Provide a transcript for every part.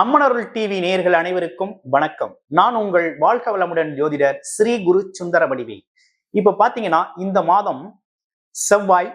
அம்மனருள் TV நேர்கள் அனைவருக்கும் வணக்கம். நான் உங்கள் வாழ்க வளமுடன் ஜோதிடர் ஸ்ரீ குரு சுந்தர வடிவே இப்ப பாத்தீங்கன்னா இந்த மாதம் செவ்வாய்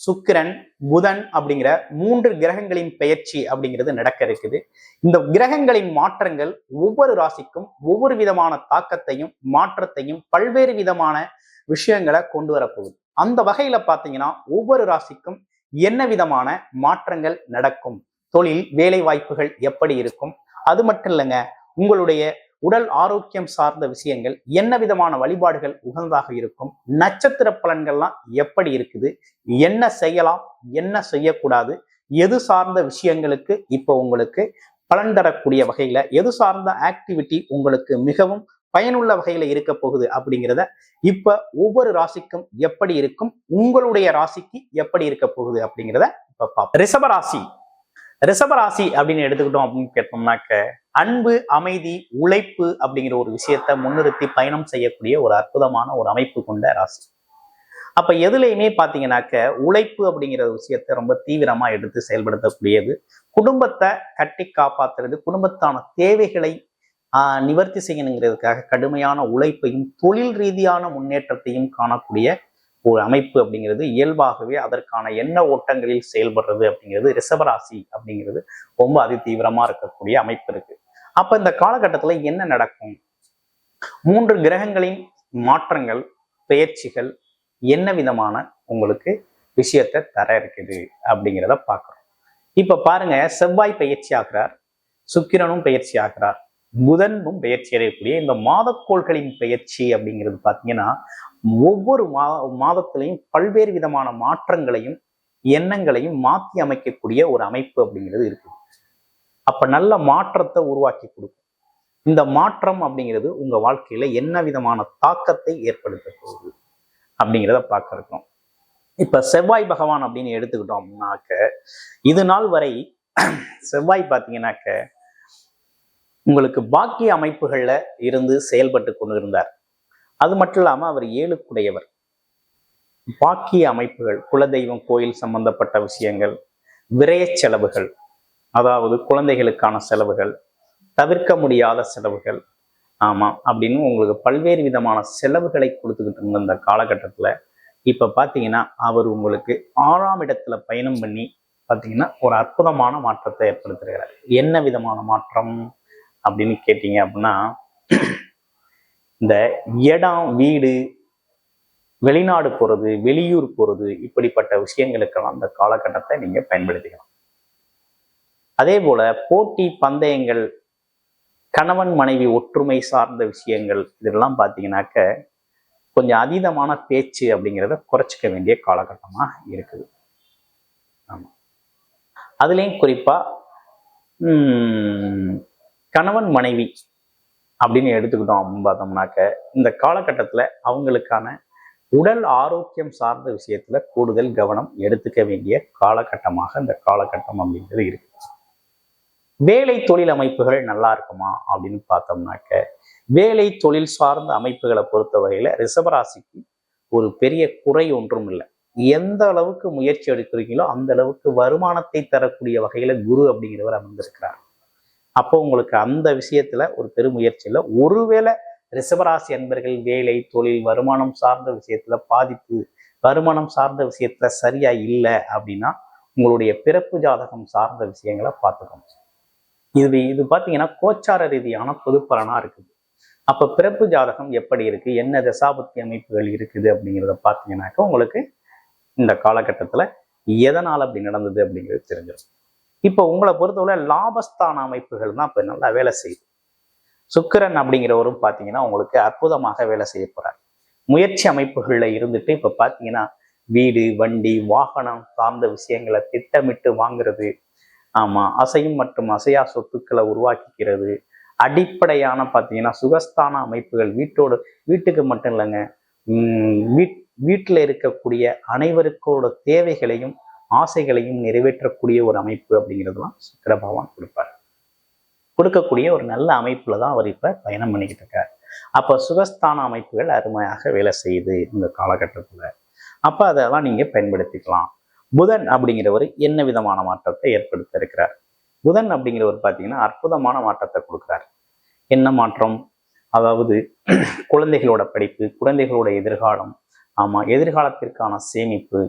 சுக்கிரன் புதன் அப்படிங்கிற மூன்று கிரகங்களின் பெயர்ச்சி அப்படிங்கிறது நடக்க இருக்குது. இந்த கிரகங்களின் மாற்றங்கள் ஒவ்வொரு ராசிக்கும் ஒவ்வொரு விதமான தாக்கத்தையும் மாற்றத்தையும் பல்வேறு விதமான விஷயங்களை கொண்டு வரப்போகுது. அந்த வகையில பாத்தீங்கன்னா ஒவ்வொரு ராசிக்கும் என்ன விதமான மாற்றங்கள் நடக்கும்? தொழில் வேலை வாய்ப்புகள் எப்படி இருக்கும்? அது மட்டும் இல்லைங்க உங்களுடைய உடல் ஆரோக்கியம் சார்ந்த விஷயங்கள் என்ன விதமான வழிபாடுகள் உகந்ததாக இருக்கும் நட்சத்திர பலன்கள்லாம் எப்படி இருக்குது என்ன செய்யலாம் என்ன செய்யக்கூடாது எது சார்ந்த விஷயங்களுக்கு இப்போ உங்களுக்கு பலன் தரக்கூடிய வகையில எது சார்ந்த ஆக்டிவிட்டி உங்களுக்கு மிகவும் பயனுள்ள வகையில இருக்க போகுது அப்படிங்கிறத இப்ப ஒவ்வொரு ராசிக்கும் எப்படி இருக்கும் உங்களுடைய ராசிக்கு எப்படி இருக்க போகுது அப்படிங்கிறத இப்ப பார்ப்போம். ரிஷப ராசி. ரிஷபராசி அப்படின்னு எடுத்துக்கிட்டோம் அப்படின்னு கேட்டோம்னாக்க அன்பு அமைதி உழைப்பு அப்படிங்கிற ஒரு விஷயத்த முன்னிறுத்தி பயணம் செய்யக்கூடிய ஒரு அற்புதமான ஒரு அமைப்பு கொண்ட ராசி. அப்ப எதுலையுமே பாத்தீங்கன்னாக்க உழைப்பு அப்படிங்கிற விஷயத்த ரொம்ப தீவிரமா எடுத்து செயல்படுத்தக்கூடியது. குடும்பத்தை கட்டி காப்பாத்துறது குடும்பத்தான தேவைகளை ஆஹ் நிவர்த்தி செய்யணுங்கிறதுக்காக கடுமையான உழைப்பையும் தொழில் ரீதியான முன்னேற்றத்தையும் காணக்கூடிய ஒரு அமைப்பு அப்படிங்கிறது இயல்பாகவே அதற்கான எண்ண ஓட்டங்களில் செயல்படுறது அப்படிங்கிறது ரிஷபராசி அப்படிங்கிறது ரொம்ப அதி தீவிரமா இருக்கக்கூடிய அமைப்பு இருக்கு. அப்ப இந்த காலகட்டத்துல என்ன நடக்கும்? மூன்று கிரகங்களின் மாற்றங்கள் பெயர்ச்சிகள் என்ன விதமான உங்களுக்கு விஷயத்தை தர இருக்குது அப்படிங்கிறத பார்க்குறோம். இப்ப பாருங்க செவ்வாய் பயிற்சி ஆகிறார் சுக்கிரனும் பயிற்சி ஆகிறார் புதனும் பயிற்சி அடையக்கூடிய இந்த மாதக்கோள்களின் பயிற்சி அப்படிங்கிறது பார்த்தீங்கன்னா ஒவ்வொரு மா மாதத்திலையும் பல்வேறு விதமான மாற்றங்களையும் எண்ணங்களையும் மாற்றி அமைக்கக்கூடிய ஒரு அமைப்பு அப்படிங்கிறது இருக்குது அப்ப நல்ல மாற்றத்தை உருவாக்கி கொடுக்கும். இந்த மாற்றம் அப்படிங்கிறது உங்க வாழ்க்கையில என்ன விதமான தாக்கத்தை ஏற்படுத்த போகுது அப்படிங்கிறத பார்க்க இருக்கோம். இப்ப செவ்வாய் பகவான் அப்படின்னு எடுத்துக்கிட்டோம் அப்படின்னாக்க இது நாள் வரை செவ்வாய் பார்த்தீங்கன்னாக்க உங்களுக்கு பாக்கிய அமைப்புகள்ல இருந்து செயல்பட்டு கொண்டு இருந்தார் அது மட்டும் இல்லாமல் அவர் ஏழுக்குடையவர். பாக்கிய அமைப்புகள் குலதெய்வம் கோயில் சம்பந்தப்பட்ட விஷயங்கள் விரய செலவுகள் அதாவது குழந்தைகளுக்கான செலவுகள் தவிர்க்க முடியாத செலவுகள். ஆமா அப்படின்னு உங்களுக்கு பல்வேறு விதமான செலவுகளை கொடுத்துக்கிட்டு இருந்த இந்த காலகட்டத்துல இப்ப பாத்தீங்கன்னா அவர் உங்களுக்கு ஆறாம் இடத்துல பயணம் பண்ணி பாத்தீங்கன்னா ஒரு அற்புதமான மாற்றத்தை ஏற்படுத்துகிறார் என்ன விதமான மாற்றம் அப்படின்னு கேட்டீங்க அப்படின்னா இந்த இடம் வீடு வெளிநாடு போறது வெளியூர் போறது இப்படிப்பட்ட விஷயங்களுக்கெல்லாம் அந்த காலகட்டத்தை நீங்கள் பயன்படுத்திக்கலாம். அதே போல போட்டி பந்தயங்கள் கணவன் மனைவி ஒற்றுமை சார்ந்த விஷயங்கள் இதெல்லாம் பார்த்தீங்கன்னாக்க கொஞ்சம் அதீதமான பேச்சு அப்படிங்கிறத குறைச்சிக்க வேண்டிய காலகட்டமா இருக்குது. ஆமாம் அதுலேயும் குறிப்பாக கணவன் மனைவி அப்படின்னு எடுத்துக்கிட்டோம் அப்படின்னு பார்த்தோம்னாக்க இந்த காலகட்டத்தில் அவங்களுக்கான உடல் ஆரோக்கியம் சார்ந்த விஷயத்துல கூடுதல் கவனம் எடுத்துக்க வேண்டிய காலகட்டமாக இந்த காலகட்டம் அப்படிங்கிறது இருக்கு. வேலை தொழில் அமைப்புகள் நல்லா இருக்குமா அப்படின்னு பார்த்தோம்னாக்க வேலை தொழில் சார்ந்த அமைப்புகளை பொறுத்த வகையில ரிஷபராசிக்கு ஒரு பெரிய குறை ஒன்றும் இல்லை. எந்த அளவுக்கு முயற்சி எடுக்கிறீங்களோ அந்த அளவுக்கு வருமானத்தை தரக்கூடிய வகையில குரு அப்படிங்கிறவர் அமர்ந்திருக்கிறார். அப்போ உங்களுக்கு அந்த விஷயத்துல ஒரு பெருமுயற்சியில் ஒருவேளை ரிஷபராசி அன்பர்கள் வேலை தொழில் வருமானம் சார்ந்த விஷயத்துல பாதிப்பு வருமானம் சார்ந்த விஷயத்துல சரியா இல்லை அப்படின்னா உங்களுடைய பிறப்பு ஜாதகம் சார்ந்த விஷயங்களை பார்த்துக்கணும் இது இது பார்த்தீங்கன்னா கோச்சார ரீதியான பொது இருக்குது. அப்ப பிறப்பு ஜாதகம் எப்படி இருக்கு? என்ன தசாபத்தி அமைப்புகள் இருக்குது அப்படிங்கிறத பார்த்தீங்கன்னாக்க உங்களுக்கு இந்த காலகட்டத்தில் எதனால் அப்படி நடந்தது அப்படிங்கிறது தெரிஞ்சிடும் இப்போ உங்களை பொறுத்தவரை லாபஸ்தான அமைப்புகள் தான் இப்போ நல்லா வேலை செய்யுது. சுக்கிரன் அப்படிங்கிறவரும் பார்த்தீங்கன்னா உங்களுக்கு அற்புதமாக வேலை செய்ய போறார். முயற்சி அமைப்புகளில் இருந்துட்டு இப்போ பார்த்தீங்கன்னா வீடு வண்டி வாகனம் சார்ந்த விஷயங்களை திட்டமிட்டு வாங்குறது ஆமாம் அசையும் மற்றும் அசையா சொத்துக்களை உருவாக்கிக்கிறது அடிப்படையான பார்த்தீங்கன்னா சுகஸ்தான அமைப்புகள் வீட்டோட வீட்டுக்கு மட்டும் இல்லைங்க வீட் வீட்டில் இருக்கக்கூடிய அனைவருக்கோட தேவைகளையும் ஆசைகளையும் நிறைவேற்றக்கூடிய ஒரு அமைப்பு அப்படிங்கிறதுலாம் சுக்கர பகவான் கொடுப்பார். கொடுக்கக்கூடிய ஒரு நல்ல அமைப்புல தான் அவர் இப்ப பயணம் பண்ணிக்கிட்டு இருக்கார். அப்போ சுகஸ்தான அமைப்புகள் அருமையாக வேலை செய்யுது இந்த காலகட்டத்துல. அப்ப அதெல்லாம் நீங்க பயன்படுத்திக்கலாம். புதன் அப்படிங்கிறவர் என்ன விதமான மாற்றத்தை ஏற்படுத்த இருக்கிறார்? புதன் அப்படிங்கிறவர் பார்த்தீங்கன்னா அற்புதமான மாற்றத்தை கொடுக்குறாரு. என்ன மாற்றம்? அதாவது குழந்தைகளோட படிப்பு குழந்தைகளோட எதிர்காலம் ஆமா எதிர்காலத்திற்கான சேமிப்பு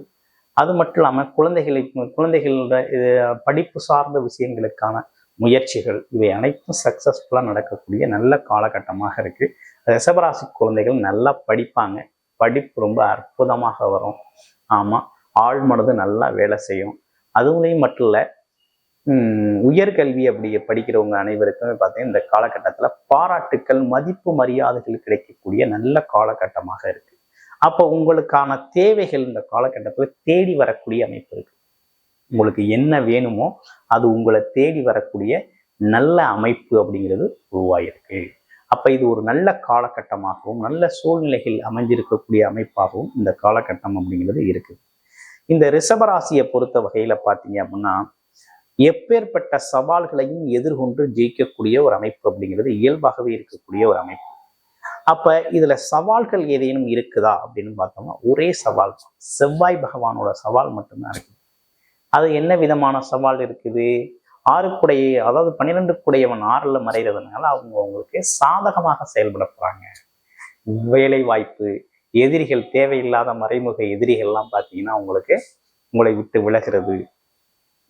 அது மட்டும் இல்லாமல் குழந்தைகளுக்கு குழந்தைகளோட இது படிப்பு சார்ந்த விஷயங்களுக்கான முயற்சிகள் இவை அனைத்தும் சக்சஸ்ஃபுல்லாக நடக்கக்கூடிய நல்ல காலகட்டமாக இருக்குது ரிசபராசி குழந்தைகள் நல்லா படிப்பாங்க. படிப்பு ரொம்ப அற்புதமாக வரும். ஆமாம் ஆழ்மனது நல்லா வேலை செய்யும். அதுவுலையும் மட்டும் இல்லை உயர்கல்வி அப்படி படிக்கிறவங்க அனைவருக்குமே பார்த்தீங்கன்னா இந்த காலகட்டத்தில் பாராட்டுக்கள் மதிப்பு மரியாதைகள் கிடைக்கக்கூடிய நல்ல காலகட்டமாக இருக்குது அப்போ உங்களுக்கான தேவைகள் இந்த காலகட்டத்தில் தேடி வரக்கூடிய அமைப்பு இருக்கு. உங்களுக்கு என்ன வேணுமோ அது உங்களை தேடி வரக்கூடிய நல்ல அமைப்பு அப்படிங்கிறது உருவாயிருக்கு. அப்ப இது ஒரு நல்ல காலகட்டமாகவும் நல்ல சூழ்நிலைகள் அமைஞ்சிருக்கக்கூடிய அமைப்பாகவும் இந்த காலகட்டம் அப்படிங்கிறது இருக்குது இந்த ரிஷபராசியை பொறுத்த வகையில பார்த்தீங்க அப்படின்னா எப்பேற்பட்ட சவால்களையும் எதிர்கொண்டு ஜெயிக்கக்கூடிய ஒரு அமைப்பு அப்படிங்கிறது இயல்பாகவே இருக்கக்கூடிய ஒரு அமைப்பு. அப்போ இதில் சவால்கள் ஏதேனும் இருக்குதா அப்படின்னு பார்த்தோம்னா ஒரே சவால் செவ்வாய் பகவானோட சவால் மட்டும்தான் இருக்குது அது என்ன விதமான சவால் இருக்குது? ஆறுக்குடைய அதாவது பன்னிரெண்டு குடையவன் ஆறில் மறைகிறதுனால அவங்க அவங்களுக்கு சாதகமாக செயல்பட போகிறாங்க வேலை வாய்ப்பு எதிரிகள் தேவையில்லாத மறைமுக எதிரிகள்லாம் பார்த்தீங்கன்னா உங்களுக்கு உங்களை விட்டு விலகிறது.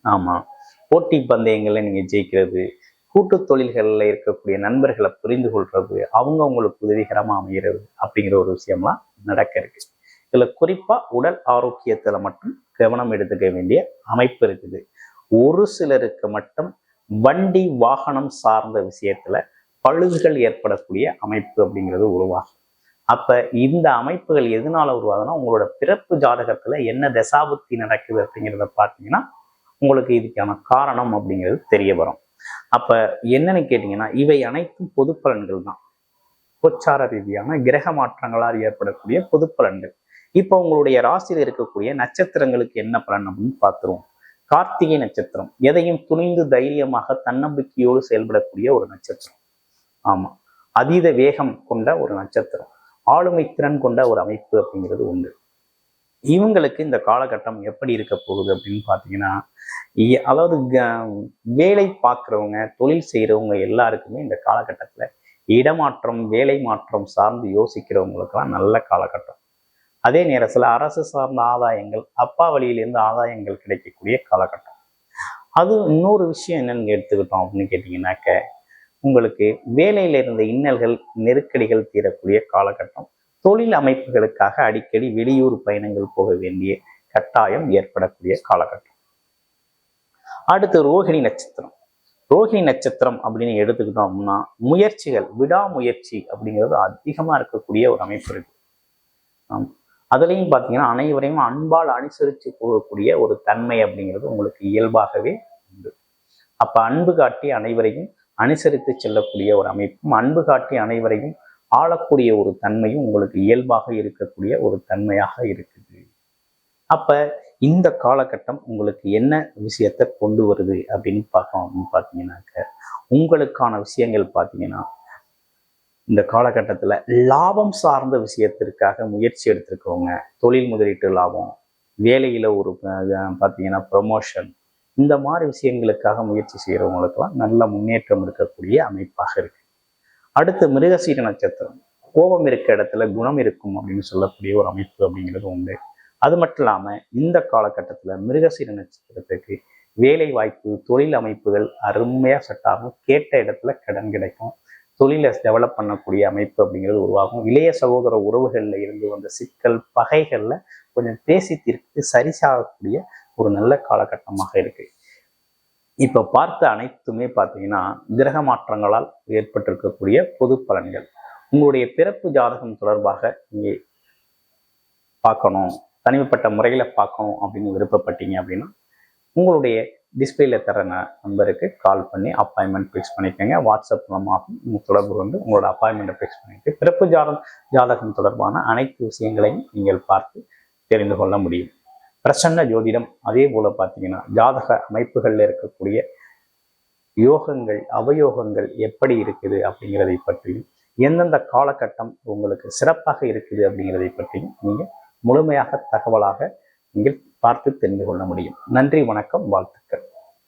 ஆமாம் போட்டி பந்தயங்களில் நீங்கள் ஜெயிக்கிறது கூட்டு தொழில்களில் இருக்கக்கூடிய நண்பர்களை புரிந்து கொள்றது அவங்க அவங்களுக்கு உதவிகரமாக அமைகிறது அப்படிங்கிற ஒரு விஷயம்லாம் நடக்க இருக்கு. இதுல குறிப்பா உடல் ஆரோக்கியத்துல மட்டும் கவனம் எடுத்துக்க வேண்டிய அமைப்பு இருக்குது. ஒரு சிலருக்கு மட்டும் வண்டி வாகனம் சார்ந்த விஷயத்துல பழுதுகள் ஏற்படக்கூடிய அமைப்பு அப்படிங்கிறது உருவாகும். அப்ப இந்த அமைப்புகள் எதனால உருவாகுதுன்னா உங்களோட பிறப்பு ஜாதகத்துல என்ன தசாபுத்தி நடக்குது அப்படிங்கிறத பார்த்தீங்கன்னா உங்களுக்கு இதுக்கான காரணம் அப்படிங்கிறது தெரிய வரும். அப்ப என்னன்னு கேட்டீங்கன்னா இவை அனைத்தும் பொது பலன்கள் தான். கோச்சார ரீதியான கிரக மாற்றங்களால் ஏற்படக்கூடிய பொது பலன்கள் இப்போ உங்களுடைய ராசியில் இருக்கக்கூடிய நட்சத்திரங்களுக்கு என்ன பலன் அப்படின்னு பார்த்துருவோம். கார்த்திகை நட்சத்திரம் எதையும் துணிந்து தைரியமாக தன்னம்பிக்கையோடு செயல்படக்கூடிய ஒரு நட்சத்திரம். ஆமா. அதீத வேகம் கொண்ட ஒரு நட்சத்திரம். ஆளுமை திறன் கொண்ட ஒரு அமைப்பு அப்படிங்கிறது உண்டு. இவங்களுக்கு இந்த காலகட்டம் எப்படி இருக்க போகுது அப்படின்னு பார்த்தீங்கன்னா அதாவது வேலை பார்க்குறவங்க தொழில் செய்கிறவங்க எல்லாருக்குமே இந்த காலகட்டத்தில் இடமாற்றம் வேலை மாற்றம் சார்ந்து யோசிக்கிறவங்களுக்கெல்லாம் நல்ல காலகட்டம். அதே நேரத்தில் அரசு சார்ந்த ஆதாயங்கள் அப்பா வழியிலேருந்து ஆதாயங்கள் கிடைக்கக்கூடிய காலகட்டம். அது இன்னொரு விஷயம் என்னன்னு எடுத்துக்கிட்டோம் அப்படின்னு கேட்டிங்கன்னாக்க உங்களுக்கு வேலையில் இருந்த இன்னல்கள் நெருக்கடிகள் தீரக்கூடிய காலகட்டம். தொழில் அமைப்புகளுக்காக அடிக்கடி வெளியூர் பயணங்கள் போக வேண்டிய கட்டாயம் ஏற்படக்கூடிய காலகட்டம். அடுத்து ரோஹிணி நட்சத்திரம். ரோஹிணி நட்சத்திரம் அப்படின்னு எடுத்துக்கிட்டோம் அப்படின்னா முயற்சிகள் விடாமுயற்சி அப்படிங்கிறது அதிகமா இருக்கக்கூடிய ஒரு அமைப்பு இருக்கு. அதுலேயும் பார்த்தீங்கன்னா அனைவரையும் அன்பால் அனுசரித்து போகக்கூடிய ஒரு தன்மை அப்படிங்கிறது உங்களுக்கு இயல்பாகவே உண்டு. அப்ப அன்பு காட்டி அனைவரையும் அனுசரித்து செல்லக்கூடிய ஒரு அமைப்பும் அன்பு காட்டி அனைவரையும் ஆளக்கூடிய ஒரு தன்மையும் உங்களுக்கு இயல்பாக இருக்கக்கூடிய ஒரு தன்மையாக இருக்குது. அப்ப இந்த காலகட்டம் உங்களுக்கு என்ன விஷயத்த கொண்டு வருது அப்படின்னு பார்த்தோம் அப்படின்னு பார்த்தீங்கன்னாக்க உங்களுக்கான விஷயங்கள் பார்த்தீங்கன்னா இந்த காலகட்டத்தில் லாபம் சார்ந்த விஷயத்திற்காக முயற்சி எடுத்திருக்கவங்க தொழில் முதலீட்டு லாபம் வேலையில் ஒரு பார்த்தீங்கன்னா ப்ரொமோஷன் இந்த மாதிரி விஷயங்களுக்காக முயற்சி செய்கிறவங்களுக்கெல்லாம் நல்ல முன்னேற்றம் இருக்கக்கூடிய அமைப்பாக இருக்கு. அடுத்து மிருகசீர நட்சத்திரம். கோபம் இருக்க இடத்துல குணம் இருக்கும் அப்படின்னு சொல்லக்கூடிய ஒரு அமைப்பு அப்படிங்கிறது உண்டு. அது மட்டும் இல்லாமல் இந்த காலகட்டத்தில் மிருகசீர நட்சத்திரத்துக்கு வேலை வாய்ப்பு தொழில் அமைப்புகள் அருமையாக செட் ஆகும். கேட்ட இடத்துல கடன் கிடைக்கும். தொழிலை டெவலப் பண்ணக்கூடிய அமைப்பு அப்படிங்கிறது உருவாகும். இளைய சகோதர உறவுகளில் இருந்து வந்த சிக்கல் பகைகளில் கொஞ்சம் பேசி தீர்த்து சரிசாகக்கூடிய ஒரு நல்ல காலகட்டமாக இருக்குது இப்போ பார்த்த அனைத்துமே பார்த்தீங்கன்னா கிரக மாற்றங்களால் ஏற்பட்டிருக்கக்கூடிய பொது பலன்கள். உங்களுடைய பிறப்பு ஜாதகம் தொடர்பாக இங்கே பார்க்கணும். தனிமைப்பட்ட முறையில் பார்க்கணும் அப்படின்னு விருப்பப்பட்டீங்க அப்படின்னா உங்களுடைய டிஸ்பிளேல தர நம்பருக்கு கால் பண்ணி அப்பாயின்மெண்ட் ஃபிக்ஸ் பண்ணிக்கோங்க. வாட்ஸ்அப் மூலமாக தொடர்பு கொண்டு உங்களோட அப்பாயின்மெண்ட்டை ஃபிக்ஸ் பண்ணிட்டு பிறப்பு ஜாதகம் ஜாதகம் தொடர்பான அனைத்து விஷயங்களையும் நீங்கள் பார்த்து தெரிந்து கொள்ள முடியும். பிரசன்ன ஜோதிடம். அதே போல பார்த்தீங்கன்னா ஜாதக அமைப்புகளில் இருக்கக்கூடிய யோகங்கள் அவயோகங்கள் எப்படி இருக்குது அப்படிங்கிறதை பற்றியும் எந்தெந்த காலகட்டம் உங்களுக்கு சிறப்பாக இருக்குது அப்படிங்கிறதை பற்றியும் நீங்கள் முழுமையாக தகவலாக நீங்கள் பார்த்து தெரிந்து கொள்ள முடியும். நன்றி வணக்கம் வாழ்த்துக்கள்.